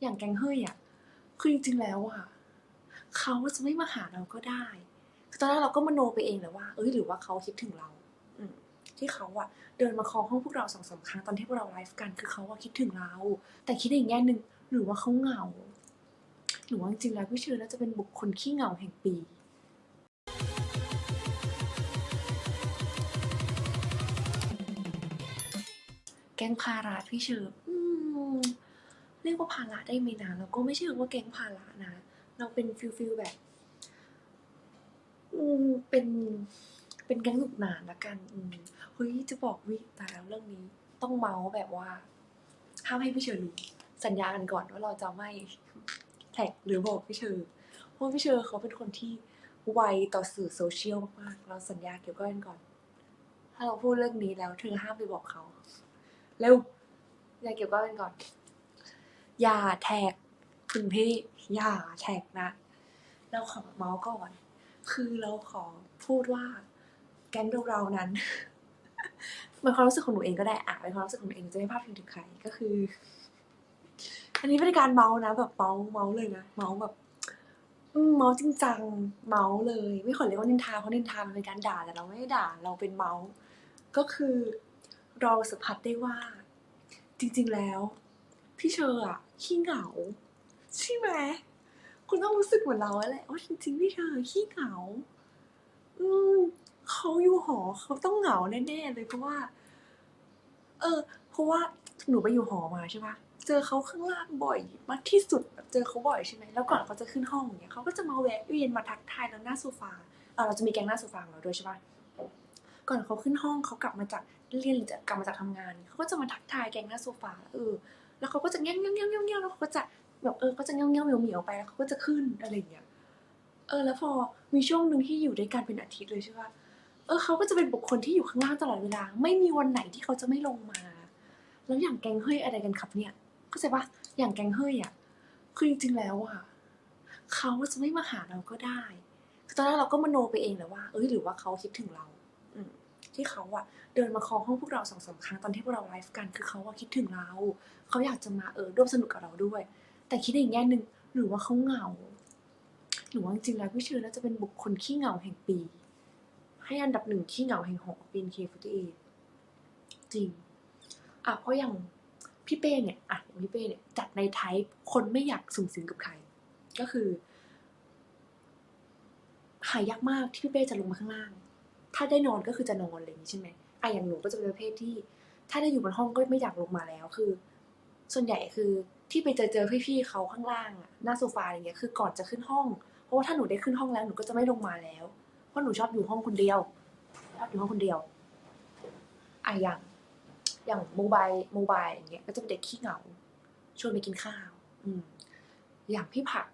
อย่างแกงเฮ้ยอะคือจริงๆแล้วอะเขาจะไม่มาหาเราก็ได้ คือตอนแรกเราก็มโนไปเองแหละว่า เอ้ยหรือว่าเขาคิดถึงเราที่เขาอะเดินมาคอห้องพวกเราสองสามครั้งตอนที่พวกเราไลฟ์กันคือเขาว่าคิดถึงเรา แต่คิดอีกแง่หนึ่งหรือว่าเขาเหงา หรือว่าจริงๆแล้วพี่เชื่อน่าจะเป็นบุคคลขี้เหงาแห่งปีแกงภาระพี่เชอร์อืมเรี ยกว่าภาระได้ไหมนะแล้วก็ไม่ใช่ว่าแก๊งภาระนะเราเป็นฟิลฟิลแบบอืมเป็นเป็นแก๊งหนุกหนานละกันอืมเฮ้ยจะบอกวิตายแล้วเรื่องนี้ ต้องเมาส์แบบว่าห้ามให้พี่เชอร์รู้สัญญากันก่อนว่าเราจะไม่แท็กหรือบอกพี่เชอร์เพราะพี่เชอร์เขาเป็นคนที่ไวต่อสื่อโซเชียลมากๆเราสัญญาเกี่ยวกันก่อน ถ้าเราพูดเรื่องนี้แล้วเธอห้ามไปบอกเขาเร็วอย่าเก็บก้อนกันก่อน อย่าแท็กคุณพี่อย่าแท็กนะ เราขอเมาส์ก่อน คือเราขอพูดว่าแก๊งเราๆนั้นเป็นความรู้สึกของหนูเองก็ได้อะเป็นความรู้สึกของหนูเองจะไม่พลาดพิงถึงใครก็คือ อันนี้เป็นการเมาส์นะ แบบเมาส์เมาส์เลยนะเมาส์แบบเมาส์จริงจังเมาส์เลย ไม่ขอเรียกว่านินทาเพราะนินทามันเป็นการด่าแต่เราไม่ได้ด่าเราเป็นเมาส์ก็คือเราสัมผัสได้ว่า จริง ๆแล้ว พี่เชอร์อะ ขี้เหงา ใช่ไหมคุณต้องรู้สึกเหมือนเราแหละว่าจริงๆพี่เชอร์ขี้เหงา อืมเขาอยู่หอเขาต้องเหงาแน่ๆเลยเพราะว่า เออ เพราะว่าหนูไปอยู่หอมาใช่ปะเจอเขาข้างล่างบ่อยมากที่สุดแบบเจอเขาบ่อยใช่ไหมแล้วก่อนเขาจะขึ้นห้องเนี่ยเขาก็จะมาแวะเวียนมาทักทายเราหน้าโซฟาเออเราจะมีแกงหน้าโซฟาของเราด้วยใช่ปะก่อนเขาขึ้นห้องเขากลับมาจากเรียนหรือจะกลับมาจากทำงานเขาก็จะมาทักทายแกงหน้าโซฟาเออ แล้วเขาก็จะเงี้ยงเงี้ยงเงี้ยงเงี้ยงแล้วเขาก็จะแบบเออก็จะเงี้ยงเงี้ยงเหมียวเหมียวไปแล้วเขาก็จะขึ้นอะไรอย่างเงี้ยเออแล้วพอมีช่วงหนึ่งที่อยู่ด้วยกันเป็นอาทิตย์เลยใช่ปะเออเขาก็จะเป็นบุคคลที่อยู่ข้างล่างตลอดเวลา ไม่มีวันไหนที่เขาจะไม่ลงมา แล้วอย่างแกงเฮ้ยอะไรกันครับเนี่ยเข้าใจปะอย่างแกงเฮ้ยอะคือจริงๆแล้วอะเขาจะไม่มาหาเราก็ได้คือตอนแรกเราก็มโนไปเองแหละว่า เอ้ยหรือว่าเขาคิดถึงเรา ที่เขาอะเดินมาคอห้องพวกเราสองสามครั้งตอนที่พวกเราไลฟ์กัน คือเขาว่าคิดถึงเรา เขาอยากจะมาเออร่วมสนุกกับเราด้วย แต่คิดอีกแง่หนึ่งหรือว่าเขาเหงา หรือว่าจริงแล้วพี่เชื่อน่าจะเป็นบุคคลขี้เหงาแห่งปี ให้อันดับหนึ่งขี้เหงาแห่งหกปีนเคฟตเอจริงอะเพราะอย่างพี่เป้เนี่ยอะอย่างพี่เป้เนี่ยจัดในไทป์คนไม่อยากสุ่มสิงกับใคร ก็คือหายากมากที่พี่เป้จะลงมาข้างล่าง ถ้าได้นอนก็คือจะนอนอะไรอย่างนี้ใช่ไหมไออย่างหนูก็จะเป็นประเภทที่ ถ้าได้อยู่บนห้องก็ไม่อยากลงมาแล้วคือ ส่วนใหญ่คือที่ไปเจอเจอพี่ๆเขาข้างล่างอะหน้าโซฟาอะไรเงี้ยคือก่อนจะขึ้นห้อง เพราะว่าถ้าหนูได้ขึ้นห้องแล้วหนูก็จะไม่ลงมาแล้ว เพราะหนูชอบอยู่ห้องคนเดียวชอบอยู่ห้องคนเดียวไออย่าง อย่างโมบายโมบายอย่างเงี้ยก็จะเป็นเด็กขี้เหงาชวนไปกินข้าว อืม อย่างพี่ผัก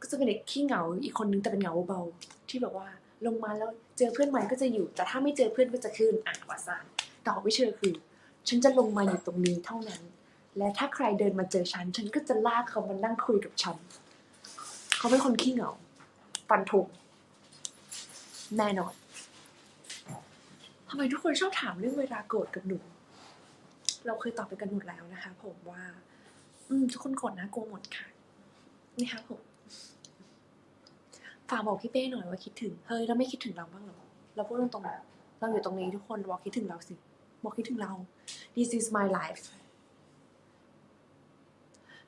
ก็จะเป็นเด็กขี้เหงาอีกคนนึงแต่เป็นเหงาเบาๆที่แบบว่า ลงมาแล้วเจอเพื่อนใหม่ก็จะอยู่ แต่ถ้าไม่เจอเพื่อนก็จะขึ้นอะว่าซานต่องพี่เชอร์คือ ฉันจะลงมาอยู่ตรงนี้เท่านั้น และถ้าใครเดินมาเจอฉัน ฉันก็จะลากเขามานั่งคุยกับฉัน เขาเป็นคนขี้เหงาฟันธงแน่นอนทำไมทุกคนชอบถามเรื่องเวลาโกรธกับหนู เราเคยตอบไปกันหมดแล้วนะคะ ผมว่า อืมทุกคนโกรธนะโกรธหมดค่ะ นี่ครับผม ฝากบอกพี่เป้หน่อยว่าคิดถึง เฮ้ยเราไม่คิดถึงเราบ้างหรอ เราพูดตรงๆเราอยู่ตรงนี้ทุกคนบอกคิดถึงเราสิ บอกคิดถึงเรา this is my life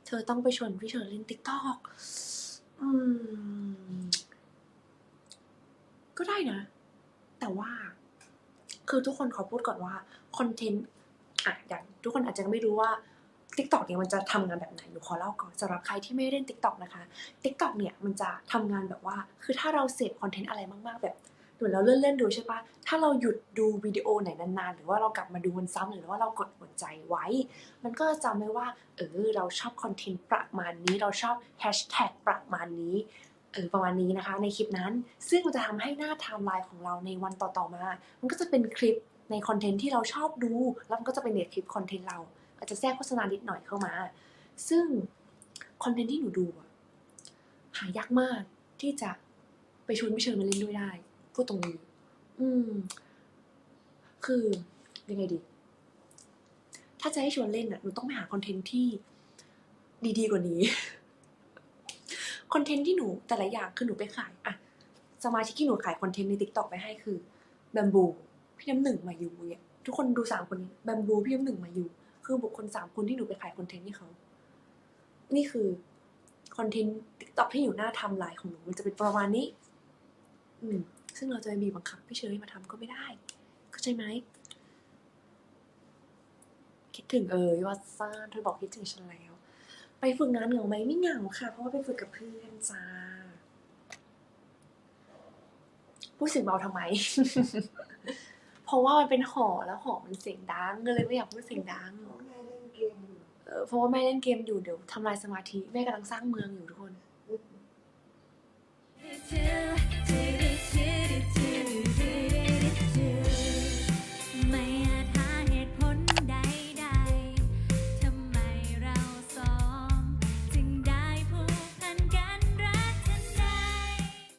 เธอต้องไปชวนพี่เชอเล่นติ๊กตอกก็ได้นะ แต่ว่า คือทุกคนขอพูดก่อนว่าคอนเทนต์อะอย่างทุกคนอาจจะไม่รู้ว่า TikTok เนี่ยมันจะทำงานแบบไหนหนูขอเล่าก่อนสำหรับใครที่ไม่ได้เล่น TikTok นะคะ TikTok เนี่ยมันจะทำงานแบบว่า คือถ้าเราเสพคอนเทนต์อะไรมากๆ แบบเหมือเราเลื่อนๆดูใช่ปะถ้าเราหยุดดูวิดีโอไหนนานๆ หรือว่าเรากลับมาดูมันซ้ำหรือว่าเรากดหัวใจไว้ มันก็จะจำไว้ว่า เออ เราชอบคอนเทนต์ประมาณนี้ เราชอบแฮชแท็กประมาณนี้ เออประมาณนี้นะคะ ในคลิปนั้น ซึ่งมันจะทำให้หน้าไทม์ไลน์ของเราในวันต่อๆมา มันก็จะเป็นคลิปในคอนเทนต์ที่เราชอบดู แล้วมันก็จะเป็นเน็ตคลิปคอนเทนต์เรา อาจจะแทรกโฆษณานิดหน่อยเข้ามา ซึ่งคอนเทนต์ที่หนูดูอะหายากมากที่จะไปชวนพี่เชิญมาเล่นด้วยได้ พูดตรงนี้ อืม คือยังไงดี ถ้าจะให้ชวนเล่นอะหนูต้องไปหาคอนเทนต์ที่ดีๆกว่านี้คอนเทนต์ที่หนูแต่ละอย่างคือหนูไปขายอะสมาชิกที่หนูขายคอนเทนต์ในติ๊กต็อกไปให้คือแบมบูพี่น้ำหนึ่งมาอยู่เนี่ยทุกคนดูสามคนนี้แบมบูพี่น้ำหนึ่งมาอยู่ คือบุคคลสามคนที่หนูไปขายคอนเทนต์ให้เขา นี่คือคอนเทนต์ติ๊กต็อกที่อยู่หน้าทำลายของหนูมันจะเป็นประมาณนี้ อืม ซึ่งเราจะไปบีบบังคับพี่เชอรี่มาทำก็ไม่ได้ เข้าใจไหม คิดถึงเอ่ยว่าซ่าเธอบอกคิดถึงฉันแล้ว ไปฝึกงานเหงาไหมไม่เหงาค่ะ เพราะว่าไปฝึกกับเพื่อนจ้าพูดเสียงเบาทำไม เพราะว่ามันเป็นหอแล้วหอมันเสียงดังก็เลยไม่อยากพูดเสียงดังเพราะว่าแม่เล่นเกมอยู่เดี๋ยวทำลายสมาธิแม่กำลังสร้างเมืองอยู่ทุกคน